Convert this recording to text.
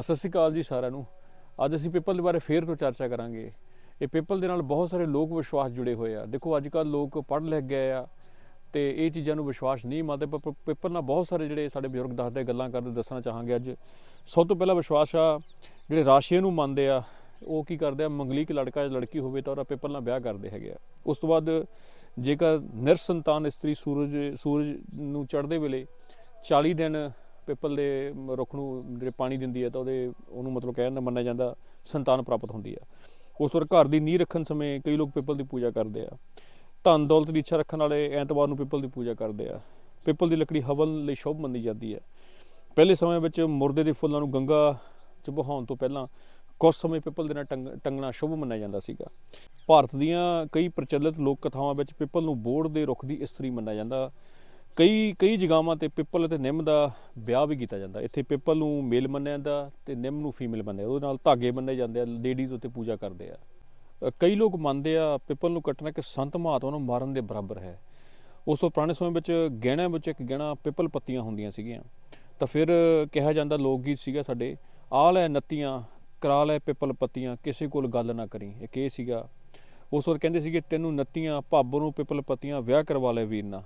ਸਤਿ ਸ਼੍ਰੀ ਅਕਾਲ ਜੀ ਸਾਰਿਆਂ ਨੂੰ। ਅੱਜ ਅਸੀਂ ਪਿੱਪਲ ਦੇ ਬਾਰੇ ਫੇਰ ਤੋਂ ਚਰਚਾ ਕਰਾਂਗੇ। ਇਹ ਪਿੱਪਲ ਦੇ ਨਾਲ ਬਹੁਤ ਸਾਰੇ ਲੋਕ ਵਿਸ਼ਵਾਸ ਜੁੜੇ ਹੋਏ ਆ। ਦੇਖੋ ਅੱਜ ਕੱਲ ਲੋਕ ਪੜ੍ਹ ਲਿਖ ਗਏ ਆ ਤੇ ਇਹ ਚੀਜ਼ਾਂ ਨੂੰ ਵਿਸ਼ਵਾਸ ਨਹੀਂ ਮੰਨਦੇ। ਪਰ ਪ- ਨਾਲ ਬਹੁਤ ਸਾਰੇ ਜਿਹੜੇ ਸਾਡੇ ਬਜ਼ੁਰਗ ਦੱਸਦੇ, ਗੱਲਾਂ ਕਰਦੇ, ਦੱਸਣਾ ਚਾਹਾਂਗੇ ਅੱਜ। ਸਭ ਤੋਂ ਪਹਿਲਾਂ ਵਿਸ਼ਵਾਸ ਆ, ਜਿਹੜੇ ਰਾਸ਼ੀਆਂ ਨੂੰ ਮੰਨਦੇ ਆ, ਉਹ ਕੀ ਕਰਦੇ ਆ? ਮੰਗਲੀਕ ਲੜਕਾ ਜਾਂ ਲੜਕੀ ਹੋਵੇ ਤਾਂ ਉਹਦਾ ਪਿੱਪਲ ਨਾਲ ਵਿਆਹ ਕਰਦੇ ਹੈਗੇ ਆ। ਉਸ ਤੋਂ ਬਾਅਦ ਜੇਕਰ ਨਿਰਸੰਤਾਨ ਇਸਤਰੀ ਸੂਰਜ ਸੂਰਜ ਨੂੰ ਚੜ੍ਹਦੇ ਵੇਲੇ 40 ਦਿਨ ਪਿੱਪਲ ਦੇ ਰੁੱਖ ਨੂੰ ਜਿਹੜੇ ਪਾਣੀ ਦਿੰਦੀ ਹੈ ਤਾਂ ਉਹਦੇ, ਉਹਨੂੰ ਮਤਲਬ ਕਹਿਣ ਦਾ ਮੰਨਿਆ ਜਾਂਦਾ, ਸੰਤਾਨ ਪ੍ਰਾਪਤ ਹੁੰਦੀ ਆ ਉਸ ਤੋਂ ਘਰ ਦੀ ਨੀਂਹ ਰੱਖਣ ਸਮੇਂ ਕਈ ਲੋਕ ਪਿੱਪਲ ਦੀ ਪੂਜਾ ਕਰਦੇ ਆ। ਧਨ ਦੌਲਤ ਦੀ ਇੱਛਾ ਰੱਖਣ ਵਾਲੇ ਐਤਵਾਰ ਨੂੰ ਪਿੱਪਲ ਦੀ ਪੂਜਾ ਕਰਦੇ ਆ। ਪਿੱਪਲ ਦੀ ਲੱਕੜੀ ਹਵਨ ਲਈ ਸ਼ੁਭ ਮੰਨੀ ਜਾਂਦੀ ਹੈ। ਪਹਿਲੇ ਸਮੇਂ ਵਿੱਚ ਮੁਰਦੇ ਦੇ ਫੁੱਲਾਂ ਨੂੰ ਗੰਗਾ ਚ ਬਹਾਉਣ ਤੋਂ ਪਹਿਲਾਂ ਕੁਝ ਸਮੇਂ ਪਿੱਪਲ ਦੇ ਨਾਲ ਟੰਗ- ਟੰਗਣਾ ਸ਼ੁਭ ਮੰਨਿਆ ਜਾਂਦਾ ਸੀਗਾ। ਭਾਰਤ ਦੀਆਂ ਕਈ ਪ੍ਰਚਲਿਤ ਲੋਕ ਕਥਾਵਾਂ ਵਿੱਚ ਪਿੱਪਲ ਨੂੰ ਬੋੜ ਦੇ ਰੁੱਖ ਦੀ ਇਸਤਰੀ ਮੰਨਿਆ ਜਾਂਦਾ। ਕਈ ਕਈ ਜਗ੍ਹਾਵਾਂ ਤੇ ਪਿੱਪਲ ਅਤੇ ਨਿੰਮ ਦਾ ਵਿਆਹ ਵੀ ਕੀਤਾ ਜਾਂਦਾ। ਇੱਥੇ ਪਿੱਪਲ ਨੂੰ ਮੇਲ ਮੰਨਿਆ ਜਾਂਦਾ ਤੇ ਨਿੰਮ ਨੂੰ ਫੀਮੇਲ ਮੰਨਿਆ ਉਹਦੇ ਨਾਲ ਧਾਗੇ ਬੰਨੇ ਜਾਂਦੇ ਆ, ਲੇਡੀਜ਼ ਉੱਤੇ ਪੂਜਾ ਕਰਦੇ ਆ। ਕਈ ਲੋਕ ਮੰਨਦੇ ਆ ਪਿੱਪਲ ਨੂੰ ਕੱਟਣਾ ਕਿ ਸੰਤ ਮਹਾਤਮਾ ਨੂੰ ਮਾਰਨ ਦੇ ਬਰਾਬਰ ਹੈ। ਉਸ ਤੋਂ ਪੁਰਾਣੇ ਸਮੇਂ ਵਿੱਚ ਗਹਿਣਿਆਂ ਵਿੱਚ ਇੱਕ ਗਹਿਣਾ ਪਿੱਪਲ ਪੱਤੀਆਂ ਹੁੰਦੀਆਂ ਸੀਗੀਆਂ। ਤਾਂ ਫਿਰ ਕਿਹਾ ਜਾਂਦਾ ਲੋਕ ਗੀਤ ਸੀਗਾ ਸਾਡੇ ਆ ਲੈ ਨੱਤੀਆਂ, ਕਰਾ ਲੈ ਪਿੱਪਲ ਪੱਤੀਆਂ, ਕਿਸੇ ਕੋਲ ਗੱਲ ਨਾ ਕਰੀ। ਇੱਕ ਇਹ ਸੀਗਾ। ਉਸ ਵਕਤ ਕਹਿੰਦੇ ਸੀਗੇ, ਤੈਨੂੰ ਨੱਤੀਆਂ, ਭਾਬੋ ਨੂੰ ਪਿੱਪਲ ਪੱਤੀਆਂ, ਵਿਆਹ ਕਰਵਾ ਲੈ ਵੀਰ ਨਾਲ।